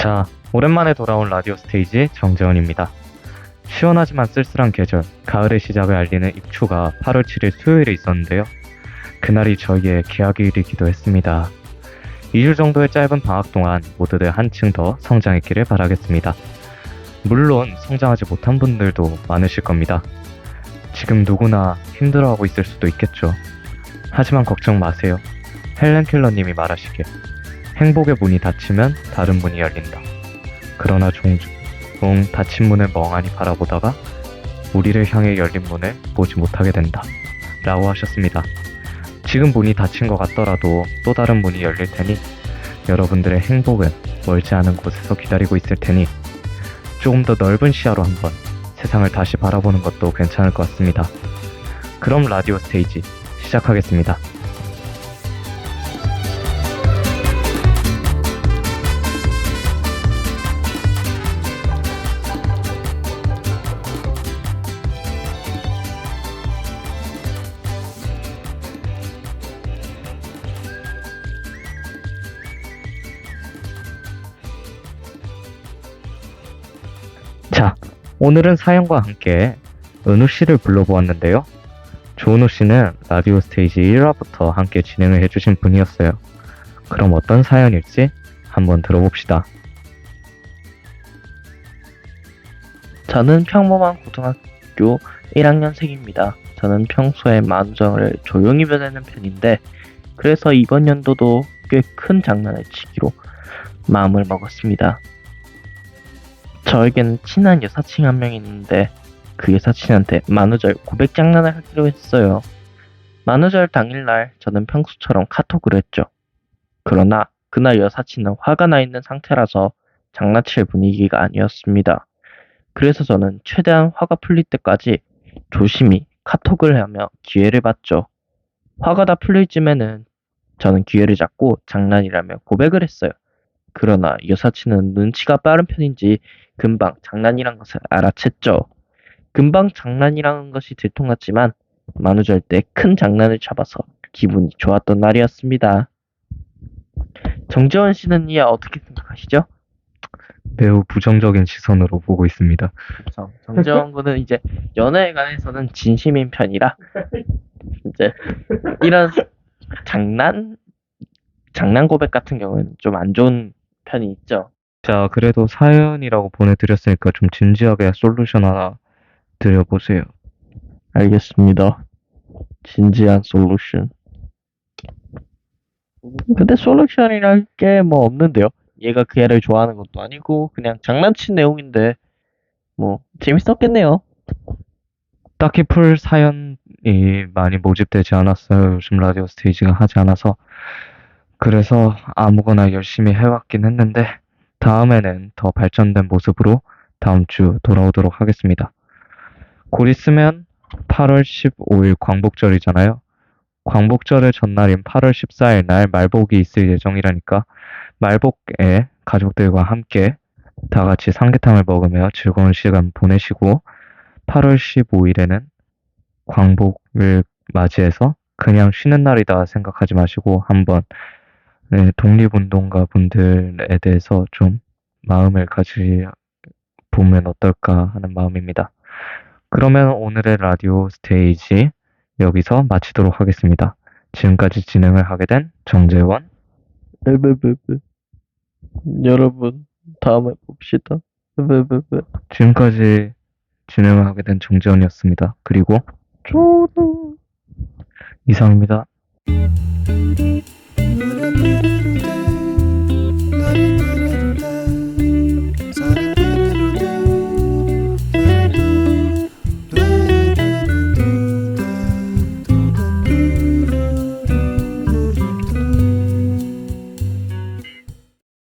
자, 오랜만에 돌아온 라디오 스테이지 정재원입니다. 시원하지만 쓸쓸한 계절, 가을의 시작을 알리는 입추가 8월 7일 수요일에 있었는데요. 그날이 저희의 개학일이기도 했습니다. 2주 정도의 짧은 방학 동안 모두들 한층 더 성장했기를 바라겠습니다. 물론 성장하지 못한 분들도 많으실 겁니다. 지금 누구나 힘들어하고 있을 수도 있겠죠. 하지만 걱정 마세요. 헬렌 켈러님이 말하시길 행복의 문이 닫히면 다른 문이 열린다. 그러나 종종 닫힌 문을 멍하니 바라보다가 우리를 향해 열린 문을 보지 못하게 된다. 라고 하셨습니다. 지금 문이 닫힌 것 같더라도 또 다른 문이 열릴 테니 여러분들의 행복은 멀지 않은 곳에서 기다리고 있을 테니 조금 더 넓은 시야로 한번 세상을 다시 바라보는 것도 괜찮을 것 같습니다. 그럼 라디오 스테이지 시작하겠습니다. 자, 오늘은 사연과 함께 은우 씨를 불러보았는데요. 조은우 씨는 라디오 스테이지 1화부터 함께 진행을 해주신 분이었어요. 그럼 어떤 사연일지 한번 들어봅시다. 저는 평범한 고등학교 1학년생입니다. 저는 평소에 만우절을 조용히 보내는 편인데 그래서 이번 연도도 꽤 큰 장난을 치기로 마음을 먹었습니다. 저에게는 친한 여사친 한 명 있는데 그 여사친한테 만우절 고백 장난을 하기로 했어요. 만우절 당일날 저는 평소처럼 카톡을 했죠. 그러나 그날 여사친은 화가 나 있는 상태라서 장난칠 분위기가 아니었습니다. 그래서 저는 최대한 화가 풀릴 때까지 조심히 카톡을 하며 기회를 봤죠. 화가 다 풀릴 쯤에는 저는 기회를 잡고 장난이라며 고백을 했어요. 그러나 여사친은 눈치가 빠른 편인지 금방 장난이란 것을 알아챘죠. 금방 장난이라는 것이 들통났지만 만우절 때 큰 장난을 잡아서 기분이 좋았던 날이었습니다. 정재원 씨는 이에 어떻게 생각하시죠? 매우 부정적인 시선으로 보고 있습니다. 그렇죠. 정재원 군은 이제 연애에 관해서는 진심인 편이라 이제 이런 장난 장난 고백 같은 경우는 좀 안 좋은 편이 있죠. 자, 그래도 사연이라고 보내드렸으니까 좀 진지하게 솔루션 하나 드려보세요. 알겠습니다. 진지한 솔루션. 근데 솔루션이랄 게 뭐 없는데요. 얘가 그 애를 좋아하는 것도 아니고 그냥 장난친 내용인데 뭐 재밌었겠네요. 딱히 풀 사연이 많이 모집되지 않았어요. 요즘 라디오 스테이지가 하지 않아서. 그래서 아무거나 열심히 해왔긴 했는데, 다음에는 더 발전된 모습으로 다음 주 돌아오도록 하겠습니다. 곧 있으면 8월 15일 광복절이잖아요. 광복절의 전날인 8월 14일 날 말복이 있을 예정이라니까, 말복에 가족들과 함께 다 같이 삼계탕을 먹으며 즐거운 시간 보내시고, 8월 15일에는 광복을 맞이해서 그냥 쉬는 날이다 생각하지 마시고 한번 네, 독립운동가 분들에 대해서 좀 마음을 가지 보면 어떨까 하는 마음입니다. 그러면 오늘의 라디오 스테이지 여기서 마치도록 하겠습니다. 지금까지 진행을 하게 된 정재원, 으브브브. 여러분 다음에 봅시다. 으브브브. 지금까지 진행을 하게 된 정재원이었습니다. 그리고 조도. 이상입니다. Oh, oh, oh.